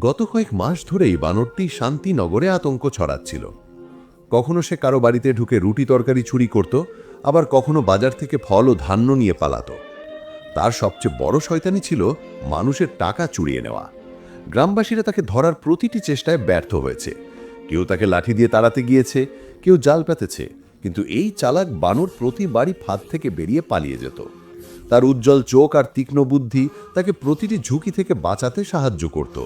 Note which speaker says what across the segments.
Speaker 1: গত কয়েক মাস ধরেই বানরটি শান্তিনগরে আতঙ্ক ছড়াচ্ছিল। কখনো সে কারও বাড়িতে ঢুকে রুটি তরকারি চুরি করত, আবার কখনো বাজার থেকে ফল ও ধান্য নিয়ে পালাত। তার সবচেয়ে বড় শয়তানি ছিল মানুষের টাকা চুরিয়ে নেওয়া। গ্রামবাসীরা তাকে ধরার প্রতিটি চেষ্টায় ব্যর্থ হয়েছে। কেউ তাকে লাঠি দিয়ে তাড়াতে গিয়েছে, কেউ জাল পেতেছে, কিন্তু এই চালাক বানর প্রতিবারই ফাঁদ থেকে বেরিয়ে পালিয়ে যেত। তার উজ্জ্বল চোখ আর তীক্ষ্ণ বুদ্ধি তাকে প্রতিটি ঝুঁকি থেকে বাঁচাতে সাহায্য করত।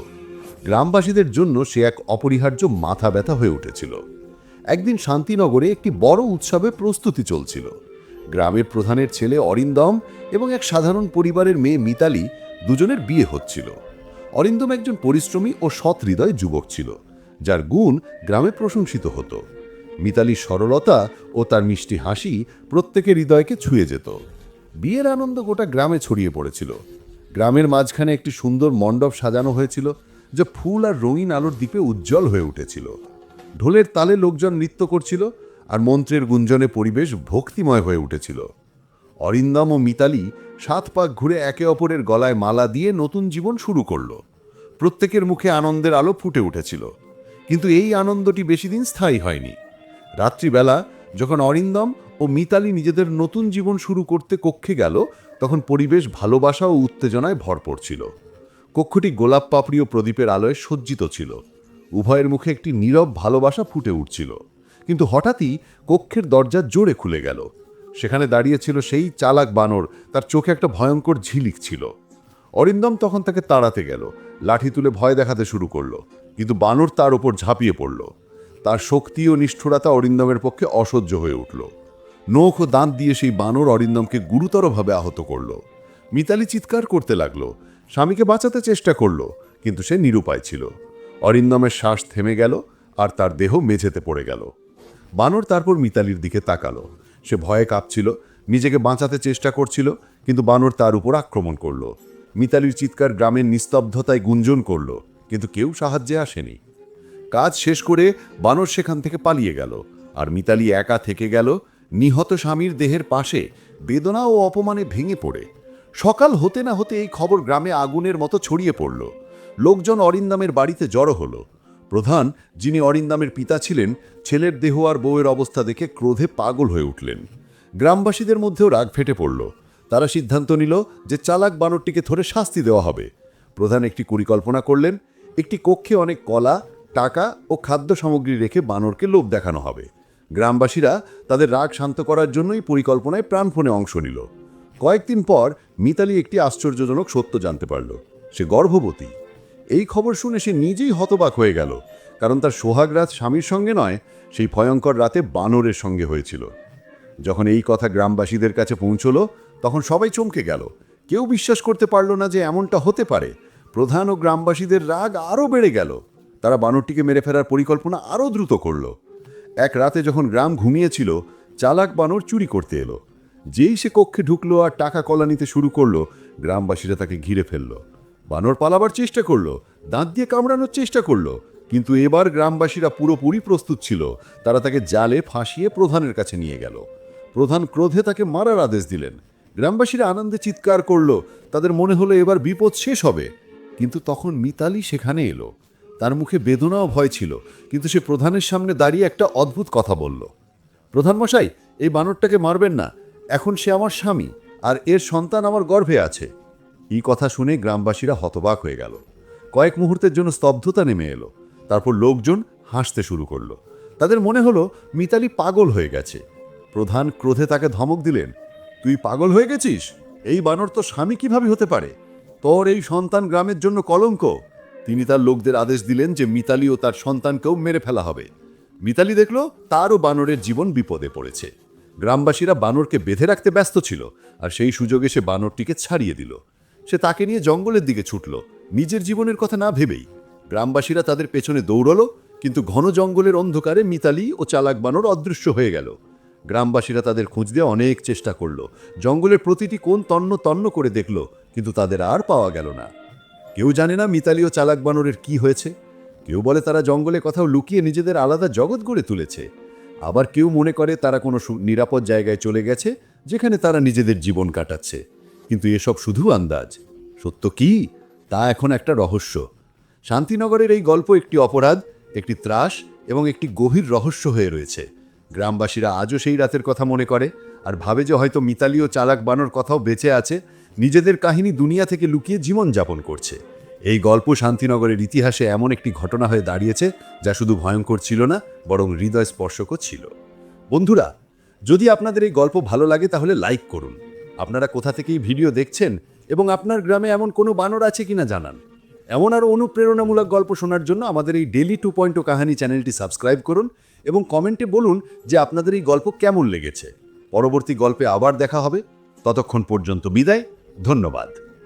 Speaker 1: গ্রামবাসীদের জন্য সে এক অপরিহার্য মাথা ব্যথা হয়ে উঠেছিল। একদিন শান্তিনগরে একটি বড় উৎসবে প্রস্তুতি চলছিল। গ্রামের প্রধানের ছেলে অরিন্দম এবং এক সাধারণ পরিবারের মেয়ে মিতালি দুজনের বিয়ে হচ্ছিল। অরিন্দম একজন পরিশ্রমী ও সৎ হৃদয় যুবক ছিল, যার গুণ গ্রামে প্রশংসিত হতো। মিতালির সরলতা ও তার মিষ্টি হাসি প্রত্যেকের হৃদয়কে ছুঁয়ে যেত। বিয়ের আনন্দ গোটা গ্রামে ছড়িয়ে পড়েছিল। গ্রামের মাঝখানে একটি সুন্দর মণ্ডপ সাজানো হয়েছিল যা ফুল আর রঙিন আলোর দ্বীপে উজ্জ্বল হয়ে উঠেছিল। ঢোলের তালে লোকজন নৃত্য করছিল আর মন্ত্রের গুঞ্জনে পরিবেশ ভক্তিময় হয়ে উঠেছিল। অরিন্দম ও মিতালি সাত পাক ঘুরে একে অপরের গলায় মালা দিয়ে নতুন জীবন শুরু করল। প্রত্যেকের মুখে আনন্দের আলো ফুটে উঠেছিল। কিন্তু এই আনন্দটি বেশি দিন স্থায়ী হয়নি। রাত্রিবেলা যখন অরিন্দম ও মিতালি নিজেদের নতুন জীবন শুরু করতে কক্ষে গেল, তখন পরিবেশ ভালোবাসা ও উত্তেজনায় ভরপুর ছিল কক্ষটি গোলাপ পাপড়ি ও প্রদীপের আলোয় সজ্জিত ছিল। উভয়ের মুখে একটি নীরব ভালোবাসা ফুটে উঠছিল। কিন্তু হঠাৎই কক্ষের দরজা জোরে খুলে গেল। সেখানে দাঁড়িয়েছিল সেই চালাক বানর, তার চোখে একটা ভয়ঙ্কর ঝিলিক ছিল। অরিন্দম তখন তাকে তাড়াতে গেল, লাঠি তুলে ভয় দেখাতে শুরু করল, কিন্তু বানর তার ওপর ঝাঁপিয়ে পড়ল। তার শক্তি ও নিষ্ঠুরতা অরিন্দমের পক্ষে অসহ্য হয়ে উঠল। নখ ও দাঁত দিয়ে সেই বানর অরিন্দমকে গুরুতরভাবে আহত করল। মিতালি চিৎকার করতে লাগল স্বামীকে বাঁচাতে চেষ্টা করল, কিন্তু সে নিরুপায় ছিল। অরিন্দমের শ্বাস থেমে গেল আর তার দেহ মেঝেতে পড়ে গেল। বানর তারপর মিতালির দিকে তাকালো। সে ভয়ে কাঁপছিল, নিজেকে বাঁচাতে চেষ্টা করছিল, কিন্তু বানর তার উপর আক্রমণ করল। মিতালির চিৎকার গ্রামের নিস্তব্ধতায় গুঞ্জন করল, কিন্তু কেউ সাহায্যে আসেনি। কাজ শেষ করে বানর সেখান থেকে পালিয়ে গেল, আর মিতালি একা থেকে গেল, নিহত স্বামীর দেহের পাশে বেদনা ও অপমানে ভেঙে পড়ে। সকাল হতে না হতে এই খবর গ্রামে আগুনের মতো ছড়িয়ে পড়ল। লোকজন অরিন্দামের বাড়িতে জড়ো হলো। প্রধান, যিনি অরিন্দামের পিতা ছিলেন, ছেলের দেহ আর বউয়ের অবস্থা দেখে ক্রোধে পাগল হয়ে উঠলেন। গ্রামবাসীদের মধ্যেও রাগ ফেটে পড়ল। তারা সিদ্ধান্ত নিল যে চালাক বানরটিকে ধরে শাস্তি দেওয়া হবে। প্রধান একটি পরিকল্পনা করলেন, একটি কক্ষে অনেক কলা, টাকা ও খাদ্য সামগ্রী রেখে বানরকে লোভ দেখানো হবে। গ্রামবাসীরা তাদের রাগ শান্ত করার জন্যই পরিকল্পনায় প্রাণপণে অংশ নিল। কয়েকদিন পর মিতালি একটি আশ্চর্যজনক সত্য জানতে পারল। সে গর্ভবতী। এই খবর শুনে সে নিজেই হতবাক হয়ে গেল, কারণ তার সোহাগ রাত স্বামীর সঙ্গে নয়, সেই ভয়ঙ্কর রাতে বানরের সঙ্গে হয়েছিল। যখন এই কথা গ্রামবাসীদের কাছে পৌঁছলো, তখন সবাই চমকে গেল। কেউ বিশ্বাস করতে পারল না যে এমনটা হতে পারে। প্রধান ও গ্রামবাসীদের রাগ আরও বেড়ে গেল। তারা বানরটিকে মেরে ফেলার পরিকল্পনা আরও দ্রুত করল। এক রাতে যখন গ্রাম ঘুমিয়েছিল, চালাক বানর চুরি করতে এলো। যেই সে কক্ষে ঢুকলো আর টাকা কলা নিতে শুরু করল, গ্রামবাসীরা তাকে ঘিরে ফেলল। বানর পালাবার চেষ্টা করল, দাঁত দিয়ে কামড়ানোর চেষ্টা করল, কিন্তু এবার গ্রামবাসীরা পুরোপুরি প্রস্তুত ছিল। তারা তাকে জালে ফাঁসিয়ে প্রধানের কাছে নিয়ে গেল। প্রধান ক্রোধে তাকে মারার আদেশ দিলেন। গ্রামবাসীরা আনন্দে চিৎকার করল, তাদের মনে হলো এবার বিপদ শেষ হবে। কিন্তু তখন মিতালি সেখানে এলো। তার মুখে বেদনাও ভয় ছিল, কিন্তু সে প্রধানের সামনে দাঁড়িয়ে একটা অদ্ভুত কথা বলল। প্রধানমশাই, এই বানরটাকে মারবেন না এখন সে আমার স্বামী, আর এর সন্তান আমার গর্ভে আছে। এই কথা শুনে গ্রামবাসীরা হতবাক হয়ে গেল। কয়েক মুহূর্তের জন্য স্তব্ধতা নেমে এলো। তারপর লোকজন হাসতে শুরু করল। তাদের মনে হলো মিতালি পাগল হয়ে গেছে। প্রধান ক্রোধে তাকে ধমক দিলেন, তুই পাগল হয়ে গেছিস? এই বানর তো স্বামী কীভাবে হতে পারে? তোর এই সন্তান গ্রামের জন্য কলঙ্ক। তিনি তার লোকদের আদেশ দিলেন যে মিতালি ও তার সন্তানকেও মেরে ফেলা হবে। মিতালি দেখল তারও বানরের জীবন বিপদে পড়েছে। গ্রামবাসীরা বানরকে বেঁধে রাখতে ব্যস্ত ছিল আর সেই সুযোগে সে বানরটিকে ছাড়িয়ে দিল। সে তাকে নিয়ে জঙ্গলের দিকে ছুটল। নিজের জীবনের কথা না ভেবেই। গ্রামবাসীরা তাদের পেছনে দৌড়লো, কিন্তু ঘন জঙ্গলের অন্ধকারে মিতালি ও চালাক বানর অদৃশ্য হয়ে গেল। গ্রামবাসীরা তাদের খোঁজ দিয়ে অনেক চেষ্টা করল। জঙ্গলের প্রতিটি কোণ তন্ন তন্ন করে দেখল, কিন্তু তাদের আর পাওয়া গেল না। কেউ জানে না মিতালি ও চালাক বানরের কি হয়েছে। কেউ বলে তারা জঙ্গলে কোথাও লুকিয়ে নিজেদের আলাদা জগৎ গড়ে তুলেছে। আবার কেউ মনে করে তারা কোনো নিরাপদ জায়গায় চলে গেছে, যেখানে তারা নিজেদের জীবন কাটাচ্ছে। কিন্তু এসব শুধু আন্দাজ। সত্য কি? তা এখন একটা রহস্য। শান্তিনগরের এই গল্প একটি অপরাধ, একটি ত্রাস এবং একটি গভীর রহস্য হয়ে রয়েছে। গ্রামবাসীরা আজও সেই রাতের কথা মনে করে, আর ভাবে যে হয়তো মিতালি ও চালাক বানর কথাও বেঁচে আছে, নিজেদের কাহিনী দুনিয়া থেকে লুকিয়ে জীবন যাপন করছে। এই গল্প শান্তিনগরের ইতিহাসে এমন একটি ঘটনা হয়ে দাঁড়িয়েছে যা শুধু ভয়ঙ্কর ছিল না, বরং হৃদয় স্পর্শকও ছিল। বন্ধুরা, যদি আপনাদের এই গল্প ভালো লাগে তাহলে লাইক করুন। আপনারা কোথা থেকে এই ভিডিও দেখছেন এবং আপনার গ্রামে এমন কোনো বানর আছে কিনা জানান। এমন আরও অনুপ্রেরণামূলক গল্প শোনার জন্য আমাদের এই ডেলি টু পয়েন্ট ও কাহানি চ্যানেলটি সাবস্ক্রাইব করুন এবং কমেন্টে বলুন যে আপনাদের এই গল্প কেমন লেগেছে। পরবর্তী গল্পে আবার দেখা হবে। ততক্ষণ পর্যন্ত বিদায়, ধন্যবাদ।